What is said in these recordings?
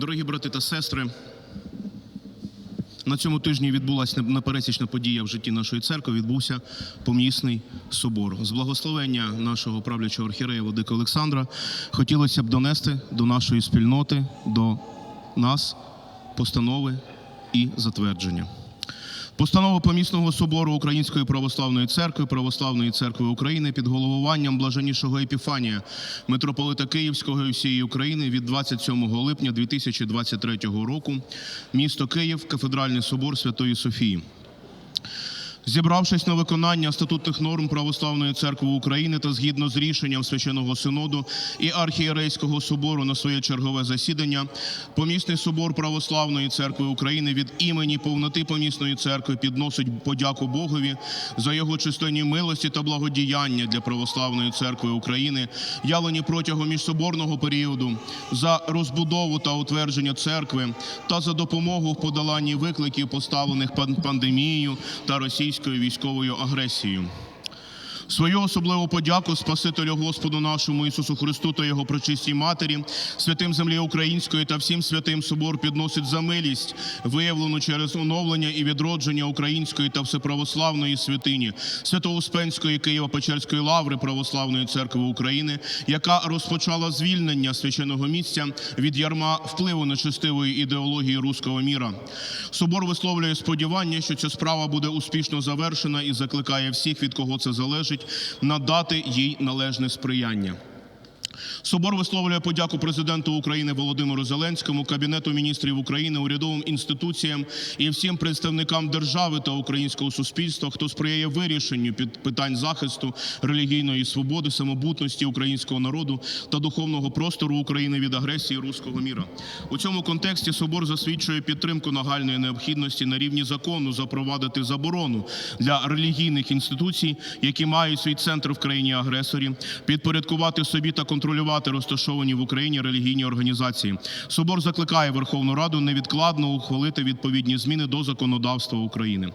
Дорогі брати та сестри, на цьому тижні відбулася непересічна подія в житті нашої церкви. Відбувся помісний собор. З благословення нашого правлячого архірея Владика Олександра хотілося б донести до нашої спільноти, до нас постанови і затвердження. Постанова помісного собору Української православної церкви Православної церкви України під головуванням блаженнішого Епіфанія, митрополита Київського і всієї України від 27 липня 2023 року, місто Київ, кафедральний собор Святої Софії. Зібравшись на виконання статутних норм Православної церкви України та згідно з рішенням священного синоду і архієрейського собору на своє чергове засідання, помісний собор Православної церкви України від імені повноти помісної церкви підносить подяку Богові за його численні милості та благодіяння для Православної церкви України, явлені протягом міжсоборного періоду, за розбудову та утвердження церкви та за допомогу в подоланні викликів, поставлених пан- пандемією та російською військовою агресією. Свою особливу подяку Спасителю Господу нашому Ісусу Христу та Його пречистій Матері, святим землі української та всім святим собор підносить за милість, виявлену через оновлення і відродження української та всеправославної святині, Свято-Успенської Києво-Печерської лаври Православної церкви України, яка розпочала звільнення священного місця від ярма впливу нечестивої ідеології руського міра. Собор висловлює сподівання, що ця справа буде успішно завершена і закликає всіх, від кого це залежить, надати їй належне сприяння. Собор висловлює подяку президенту України Володимиру Зеленському, Кабінету міністрів України, урядовим інституціям і всім представникам держави та українського суспільства, хто сприяє вирішенню під питань захисту релігійної свободи, самобутності українського народу та духовного простору України від агресії руського міра. У цьому контексті собор засвідчує підтримку нагальної необхідності на рівні закону запровадити заборону для релігійних інституцій, які мають свій центр в країні агресорі, підпорядкувати собі та контролювати розташовані в Україні релігійні організації. Собор закликає Верховну Раду невідкладно ухвалити відповідні зміни до законодавства України.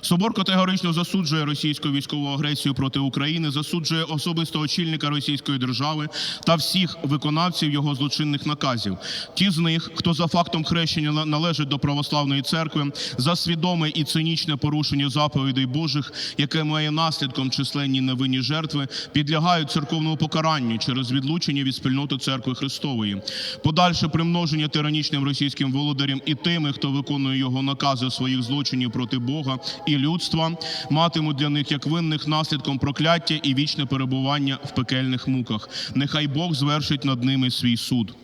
Собор категорично засуджує російську військову агресію проти України, засуджує особисто очільника російської держави та всіх виконавців його злочинних наказів. Ті з них, хто за фактом хрещення належить до православної церкви, за свідоме і цинічне порушення заповідей Божих, яке має наслідком численні невинні жертви, підлягають церковному покаранню через відлучення від спільноти церкви Христової. Подальше примноження тиранічним російським володарям і тими, хто виконує його накази своїх злочинів проти Бога і людства, матимуть для них як винних наслідком прокляття і вічне перебування в пекельних муках. Нехай Бог звершить над ними свій суд.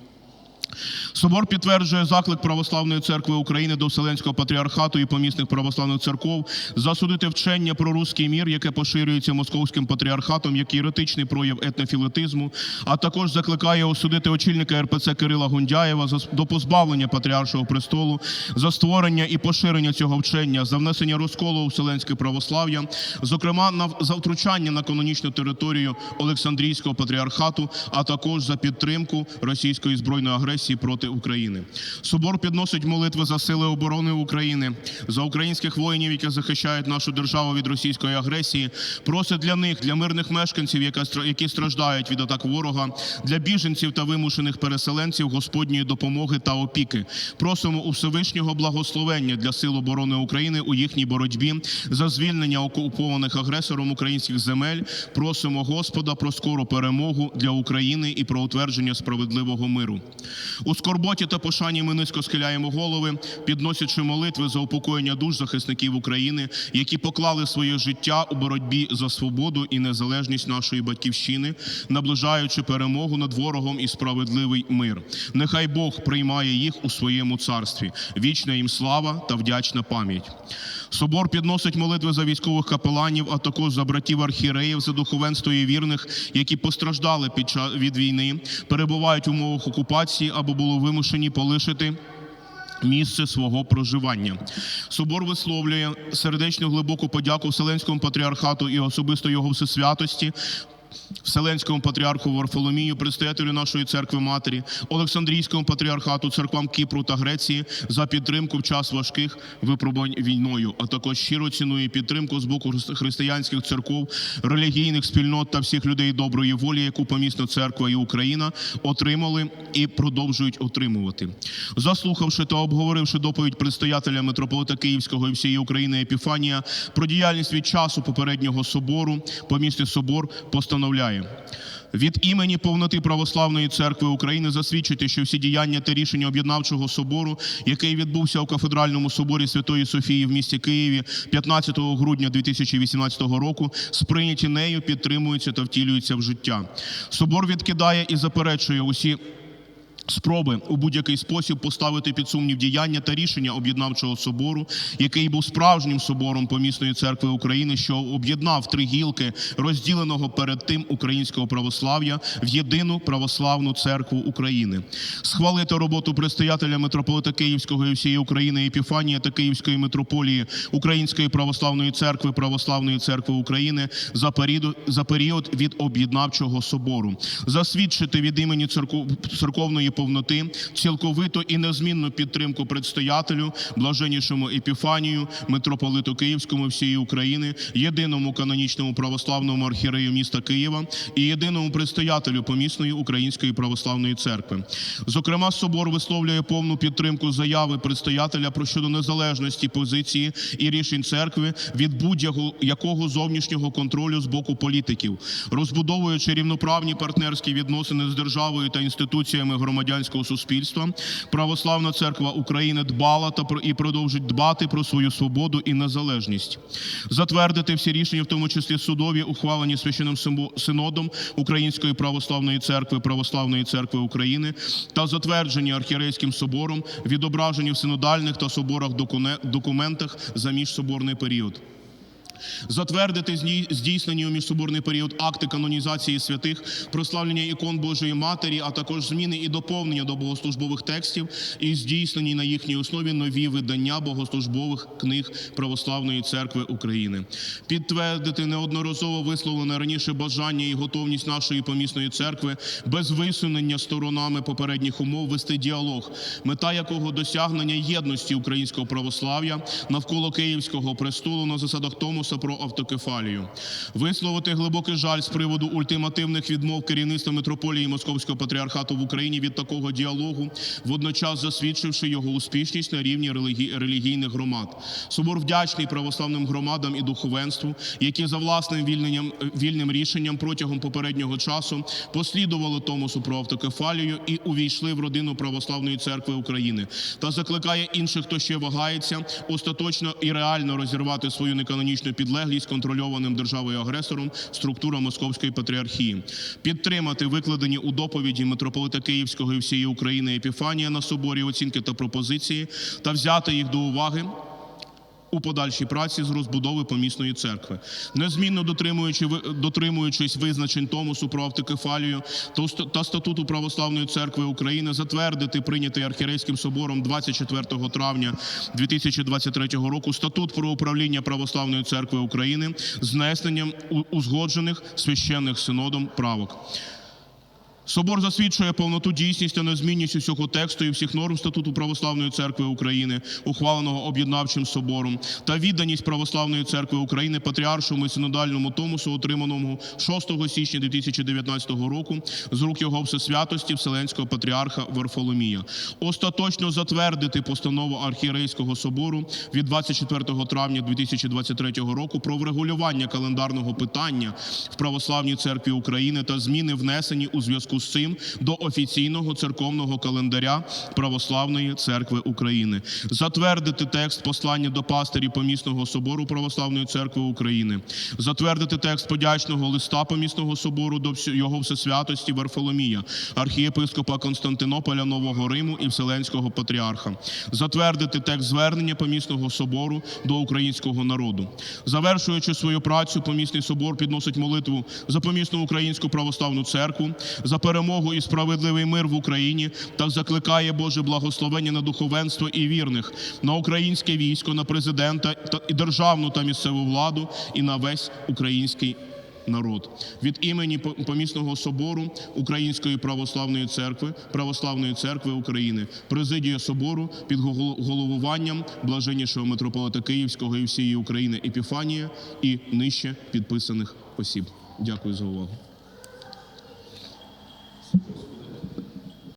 Собор підтверджує заклик Православної церкви України до Вселенського патріархату і помісних православних церков засудити вчення про руський мір, яке поширюється московським патріархатом, як єретичний прояв етнофілетизму, а також закликає осудити очільника РПЦ Кирила Гундяєва за до позбавлення патріаршого престолу, за створення і поширення цього вчення, за внесення розколу у вселенське православ'я, зокрема на за втручання на канонічну територію Олександрійського патріархату, а також за підтримку російської збройної агресії проти України. Собор підносить молитви за сили оборони України, за українських воїнів, які захищають нашу державу від російської агресії. Просить для них, для мирних мешканців, які страждають від атак ворога, для біженців та вимушених переселенців Господньої допомоги та опіки. Просимо у Всевишнього благословення для сил оборони України у їхній боротьбі за звільнення окупованих агресором українських земель. Просимо Господа про скору перемогу для України і про утвердження справедливого миру. У скорботі та пошані ми низько схиляємо голови, підносячи молитви за упокоєння душ захисників України, які поклали своє життя у боротьбі за свободу і незалежність нашої батьківщини, наближаючи перемогу над ворогом і справедливий мир. Нехай Бог приймає їх у своєму царстві. Вічна їм слава та вдячна пам'ять. Собор підносить молитви за військових капеланів, а також за братів архієреїв, за духовенство і вірних, які постраждали під час від війни, перебувають в умовах окупації або були вимушені полишити. Місце свого проживання собор висловлює сердечну глибоку подяку Вселенському патріархату і особисто його всесвятості Вселенському патріарху Варфоломію, предстоятелю нашої церкви матері, Олександрійському патріархату, церквам Кіпру та Греції за підтримку в час важких випробувань війною, а також щиро ціную підтримку з боку християнських церков, релігійних спільнот та всіх людей доброї волі, яку помісна церква і Україна отримали і продовжують отримувати. Заслухавши та обговоривши доповідь предстоятеля митрополита Київського і всієї України Епіфанія про діяльність від часу попереднього собору, помісний собор постановляє. Від імені повноти Православної церкви України засвідчити, що всі діяння та рішення об'єднавчого собору, який відбувся у кафедральному соборі Святої Софії в місті Києві 15 грудня 2018 року, сприйняті нею, підтримуються та втілюються в життя. Собор відкидає і заперечує усі Спроби у будь-який спосіб поставити під сумнів діяння та рішення об'єднавчого собору, який був справжнім собором помісної церкви України, що об'єднав три гілки розділеного перед тим українського православ'я в єдину православну церкву України, схвалити роботу предстоятеля митрополита Київського і всієї України Епіфанія та Київської митрополії Української православної церкви Православної церкви України за період, за період від об'єднавчого собору, засвідчити від імені церков, церковної повноти цілковиту і незмінну підтримку предстоятелю, блаженнішому Епіфанію, митрополиту Київському всієї України, єдиному канонічному православному архієрею міста Києва і єдиному предстоятелю помісної Української православної церкви. Зокрема, собор висловлює повну підтримку заяви предстоятеля про щодо незалежності позиції і рішень церкви від будь-якого якого зовнішнього контролю з боку політиків, розбудовуючи рівноправні партнерські відносини з державою та інституціями громадянського суспільства. Православна церква України дбала та про і продовжить дбати про свою свободу і незалежність, затвердити всі рішення, в тому числі судові, ухвалені священним синодом Української православної церкви, Православної церкви України та затверджені архієрейським собором, відображені в синодальних та соборах документах за міжсоборний період. Затвердити здійснені у міжсоборний період акти канонізації святих, прославлення ікон Божої Матері, а також зміни і доповнення до богослужбових текстів і здійснені на їхній основі нові видання богослужбових книг Православної церкви України. Підтвердити неодноразово висловлене раніше бажання і готовність нашої помісної церкви без висунення сторонами попередніх умов вести діалог, мета якого досягнення єдності українського православ'я навколо Київського престолу на засадах Томоса про автокефалію, висловити глибокий жаль з приводу ультимативних відмов керівництва митрополії Московського патріархату в Україні від такого діалогу, водночас засвідчивши його успішність на рівні релігі- релігійних громад. Собор вдячний православним громадам і духовенству, які за власним вільненням, вільним рішенням протягом попереднього часу послідували Томосу про автокефалію і увійшли в родину Православної церкви України та закликає інших, хто ще вагається, остаточно і реально розірвати свою неканонічну підлеглість контрольованим державою агресором структурам Московської патріархії, підтримати викладені у доповіді митрополита Київського і всієї України Епіфанія на соборі оцінки та пропозиції та взяти їх до уваги у подальшій праці з розбудови помісної церкви, незмінно дотримуючи дотримуючись визначень Томосу про автокефалію та статуту Православної церкви України, затвердити прийнятий архірейським собором 24 травня 2023 року статут про управління Православної церкви України з внесенням узгоджених священних синодом правок. Собор засвідчує повноту дійсність та незмінність усього тексту і всіх норм статуту Православної церкви України, ухваленого об'єднавчим собором, та відданість Православної церкви України патріаршому і синодальному томусу, отриманому 6 січня 2019 року з рук його всесвятості Вселенського патріарха Варфоломія. Остаточно затвердити постанову архієрейського собору від 24 травня 2023 року про врегулювання календарного питання в Православній церкві України та зміни внесені у зв'язку з цим до офіційного церковного календаря Православної церкви України, затвердити текст послання до пастирів помісного собору Православної церкви України, затвердити текст подячного листа помісного собору до його всесвятості Варфоломія, архієпископа Константинополя Нового Риму і Вселенського патріарха, затвердити текст звернення помісного собору до українського народу. Завершуючи свою працю, помісний собор підносить молитву за помісну українську православну церкву, за перемогу і справедливий мир в Україні та закликає Боже благословення на духовенство і вірних, на українське військо, на президента та і державну та місцеву владу і на весь український народ. Від імені помісного собору Української православної церкви, Православної церкви України, президія собору під головуванням блаженнішого митрополита Київського і всієї України Епіфанія і нижче підписаних осіб. Дякую за увагу.